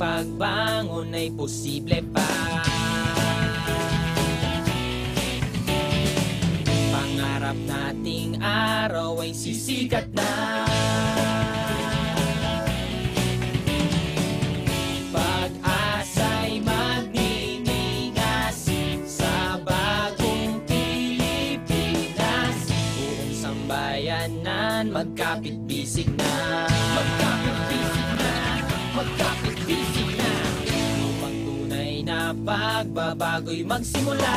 pagbangon ay posible pa. Pangarap nating araw ay sisikat na. Magkapit bisig na. Magkapit bisig na. Magkapit pagbabago'y magsimula.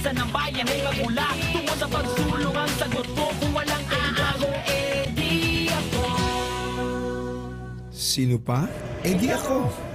pag-asa ng bayan ay magmula Tungo sa pagsulong ang sagot ko Kung walang aago, eh di ako Sino pa? Eh di ako!